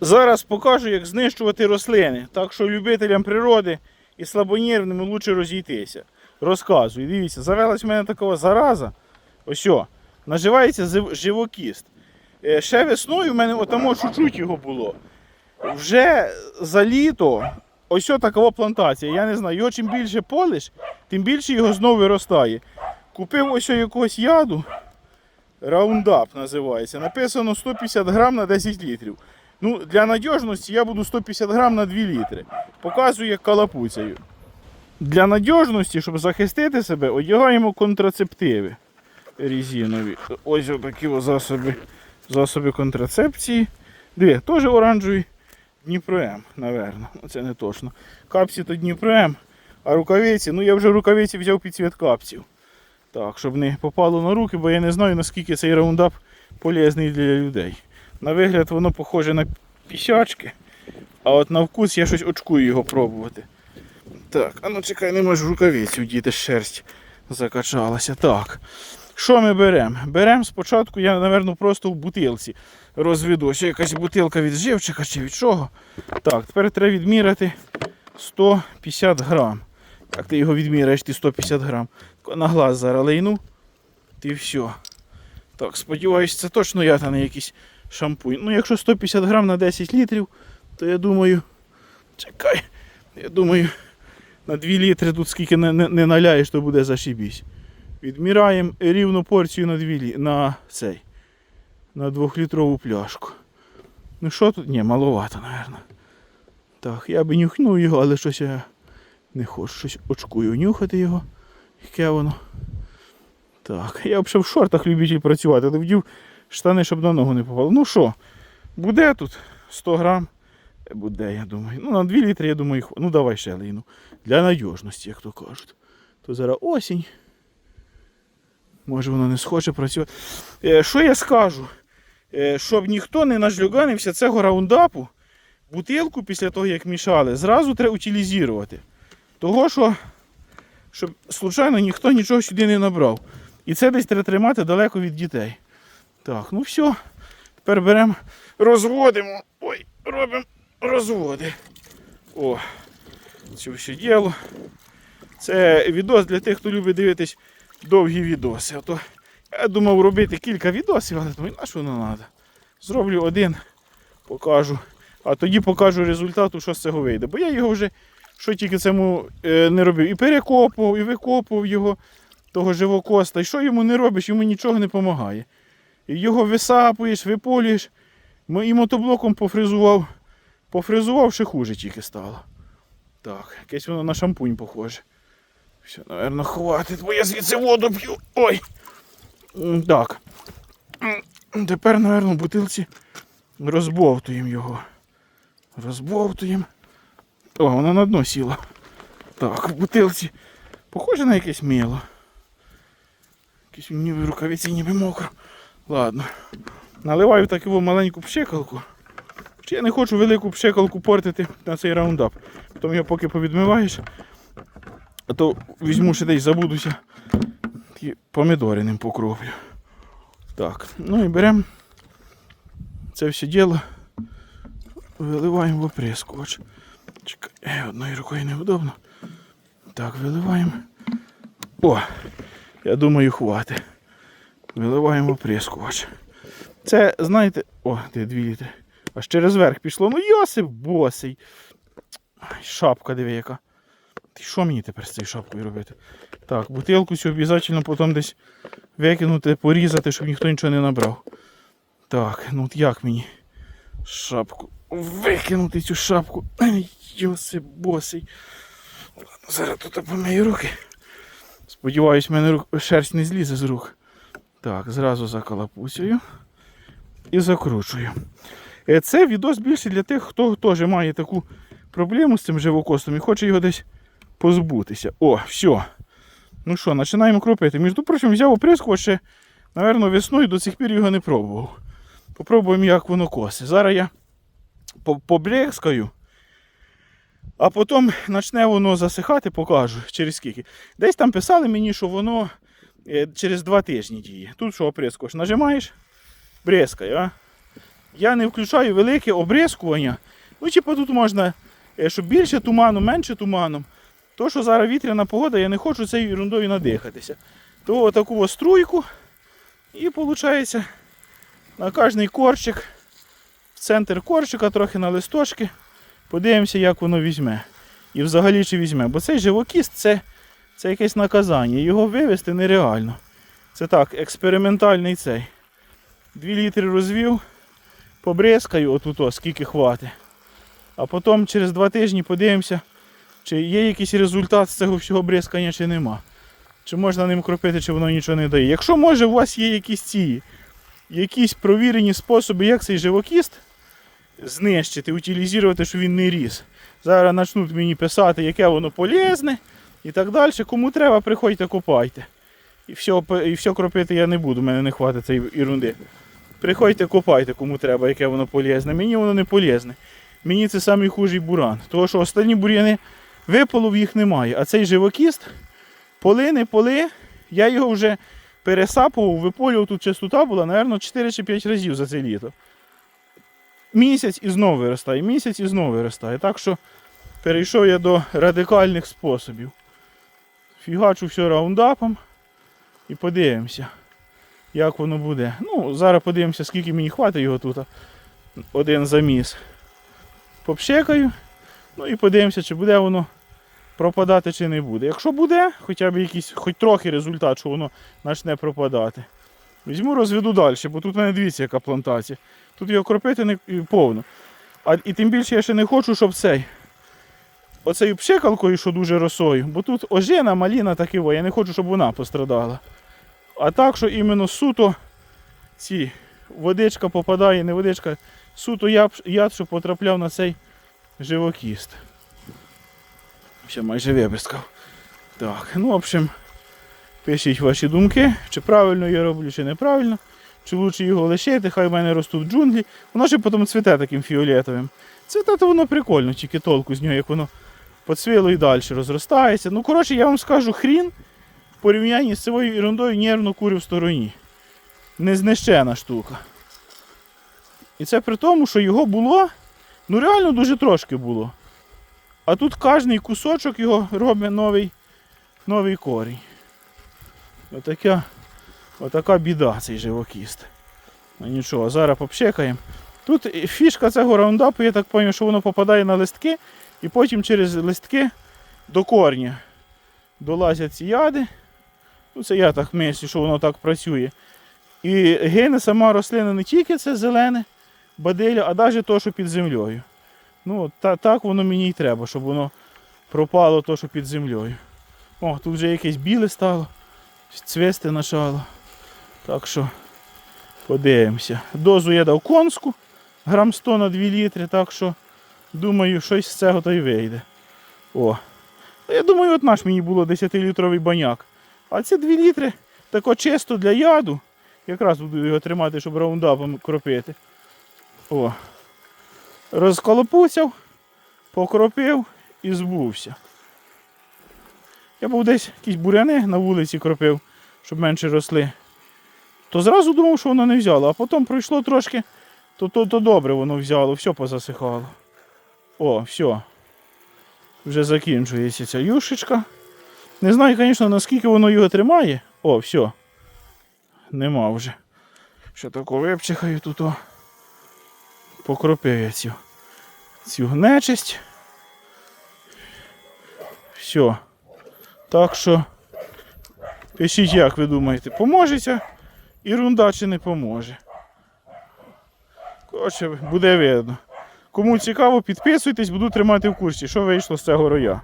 Зараз покажу, як знищувати рослини. Так що любителям природи і слабонервним лучше розійтися. Розказую, дивіться, завелась в мене така зараза. Ось, о, називається живокіст. Е, Ще весною в мене отамо чуть-чуть його було. Вже за літо ось такова плантація. Я не знаю, його чим більше полиш, тим більше його знову виростає. Купив ось якогось яду. Раундап називається. Написано 150 грам на 10 літрів. Ну, для надіжності я буду 150 грам на 2 літри. Показую, калапуцею. Для надіжності, щоб захистити себе, одягаємо контрацептиви резинові. Ось такі засоби, засоби контрацепції. Диви, теж оранжевий Дніпром, напевно. Це не точно. Капці то Дніпром, а рукавиці, ну я вже рукавиці взяв під цвіт капців. Так, щоб не попало на руки, бо я не знаю, наскільки цей раундап полезний для людей. На вигляд воно похоже на пісячки, а от на вкус я щось очкую його пробувати. Так, а ну чекай, не можу рукавицю діти, шерсть закачалася. Так. Що ми беремо? Беремо спочатку, я, напевно, просто в бутилці розведу. Ще якась бутилка від живчика чи від чого. Так, тепер треба відміряти 150 грам. Як ти його відміряєш, ти 150 грам. На глаз зараз лейну. Ти все. Так, сподіваюсь, це точно я та не якийсь шампунь. Ну, якщо 150 грам на 10 літрів, то я думаю. Чекай. Я думаю, на 2 літри тут скільки не, не, не наляєш, то буде зашибісь. Відміраємо рівну порцію на 2 лі... на цей. На 2-літрову пляшку. Ну що тут? Ні, маловато, напевно. Так, я би нюхнув його, але щось я не хочу. Щось очкую нюхати його. Яке воно. Так, я ще в шортах любитель працювати, але вдів штани, щоб на ногу не попало. Ну що, буде тут 100 грам. Е, Буде, я думаю. Ну, на 2 літри, я думаю, ну давай ще лину. Для надіжності, як то кажуть. То зараз осінь. Може воно не схоче працювати. Е, що я скажу? Е, щоб ніхто не нажлюганився цього раундапу, бутилку після того, як мішали, зразу треба утилізувати. Того, що щоб случайно ніхто нічого сюди не набрав. І це десь треба тримати далеко від дітей. Так, ну все. Тепер беремо, розводимо. Ой, робимо розводи. О, це все діло. Це відос для тих, хто любить дивитись довгі відоси. А то я думав робити кілька відосів, але думаю, на що воно треба. Зроблю один, покажу. А тоді покажу результату, що з цього вийде. Бо я його вже що тільки цьому е, не робив. І перекопував, і викопував його, того живокоста. І що йому не робиш, йому нічого не допомагає. Його висапуєш, виполюєш. І мотоблоком пофризував. Пофризував, ще хуже тільки стало. Так, якесь воно на шампунь похоже. Все, напевно, хватить, бо я звідси воду п'ю. Ой. Так. Тепер, напевно, в бутилці розбовтуємо його. Розбовтуємо. О, вона на дно сіла. Так, в бутилці. Похоже на якесь мило. Якісь ніби рукавиці, ніби мокро. Ладно. Наливаю таку маленьку пшикалку. Чи я не хочу велику пшикалку портити на цей раундап. Потім його поки повідмиваєш. А то візьму ще десь забудуся. Такі помідори покроплю. Так, ну і беремо це все діло. Виливаємо в оприскувач. Чекай, е, одною рукою неудобно. Так, виливаємо. О, я думаю, хватить. Виливаємо в оприскувач. Це, знаєте, о, де 2 літри. Аж через верх пішло. Ну Йосип босий. Ай, шапка, диви яка. Ти що мені тепер з цією шапкою робити? Так, бутилку цю обов'язково потім десь викинути, порізати, щоб ніхто нічого не набрав. Так, ну от як мені шапку викинути цю шапку. Йосип босий. Зараз тут помию руки. Сподіваюсь, в мене шерсть не злізе з рук. Так, зразу закалапуцюю і закручую. Е, Це відос більше для тих, хто теж має таку проблему з цим живокостом і хоче його десь позбутися. О, все. Ну що, починаємо кропити. Між прочим, взяв оприскувач ще, напевно, весною до цих пір його не пробував. Попробуємо, як воно коси. Зараз я по- а потім почне воно засихати, покажу через скільки. Десь там писали мені, що воно через два тижні діє. Тут що оприскувач? Нажимаєш, бризкає, а? я не включаю велике обрискування. Ну, типу тут можна, е, щоб більше туману, менше туманом. То, що зараз вітряна погода, я не хочу цією ерундою надихатися. То таку струйку. І виходить на кожний корчик, в центр корчика, трохи на листочки. Подивимося, як воно візьме. І взагалі чи візьме. Бо цей живокіст це, це якесь наказання. Його вивезти нереально. Це так, експериментальний цей. Дві літри розвів, побризкаю отут, скільки хватить. А потім через два тижні подивимося, чи є якийсь результат з цього всього бризкання, чи нема. Чи можна ним кропити, чи воно нічого не дає. Якщо може у вас є якісь ці, якісь провірені способи, як цей живокіст знищити, утилізувати, щоб він не ріс. Зараз почнуть мені писати, яке воно полезне і так далі. Кому треба, приходьте, копайте. І все, і все кропити я не буду, мене не хватить цієї ерунди. Приходьте, копайте, кому треба, яке воно полезне. Мені воно не полезне. Мені це самий хужий буран. Тому що останні бур'яни випалу в їх немає. А цей живокіст, поли, не поли, я його вже пересапував, виполював, тут частота була, мабуть, 4 чи 5 разів за це літо. Місяць і знову виростає, місяць і знову виростає. Так що перейшов я до радикальних способів. Фігачу все раундапом і подивимося, як воно буде. Ну, зараз подивимося, скільки мені хватить його тут. Один заміс. Попшекаю. Ну і подивимося, чи буде воно пропадати, чи не буде. Якщо буде, хоча б якийсь, хоч трохи результат, що воно почне пропадати. Візьму, розведу далі, бо тут мене дивіться, яка плантація. Тут його кропити не повно. А, і тим більше я ще не хочу, щоб цей. Оцею пшикалкою, що дуже росою, бо тут ожина, маліна таке, во, я не хочу, щоб вона пострадала. А так, що іменно суто ці водичка попадає, не водичка, суто яд, що потрапляв на цей живокіст. Ще майже вибризкав. Так, ну, в общем, пишіть ваші думки, чи правильно я роблю, чи неправильно. Чи лучше його лишити, хай в мене ростуть джунглі. Воно ще потім цвіте таким фіолетовим. Цвіте то воно прикольно, тільки толку з нього, як воно поцвіло і далі розростається. Ну, коротше, я вам скажу, хрін в порівнянні з цією ерундою нервно курю в стороні. Незнищена штука. І це при тому, що його було, ну реально дуже трошки було. А тут кожний кусочок його робить новий, новий корінь. Отака, отака біда цей живокіст. Ну нічого, зараз попшекаємо. Тут фішка цього раундапу, я так зрозумів, що воно попадає на листки і потім через листки до корня долазять ці яди. Ну, це я так мислю, що воно так працює. І гине сама рослина не тільки це зелене бадилля, а навіть то, що під землею. Ну, та, так воно мені і треба, щоб воно пропало то, що під землею. О, тут вже якесь біле стало, цвісти начало. Так що подивимося. Дозу я дав конську, грам 100 на 2 літри, так що думаю, щось з цього то й вийде. О. Я думаю, от наш мені було 10-літровий баняк. А ці 2 літри тако чисто для яду. Якраз буду його тримати, щоб раундапом кропити. О. Розколопуцяв, покропив і збувся. Я був десь якісь буряни на вулиці кропив, щоб менше росли. То зразу думав, що воно не взяло, а потім пройшло трошки, то, то, то добре воно взяло, все позасихало. О, все. Вже закінчується ця юшечка. Не знаю, звісно, наскільки воно його тримає. О, все. Нема вже. Ще тако випчихаю тут. О. Покропив я цю, цю нечисть. Все. Так що пишіть, як ви думаєте, поможе ця ерунда чи не поможе. Коротше, буде видно. Кому цікаво, підписуйтесь, буду тримати в курсі, що вийшло з цього роя.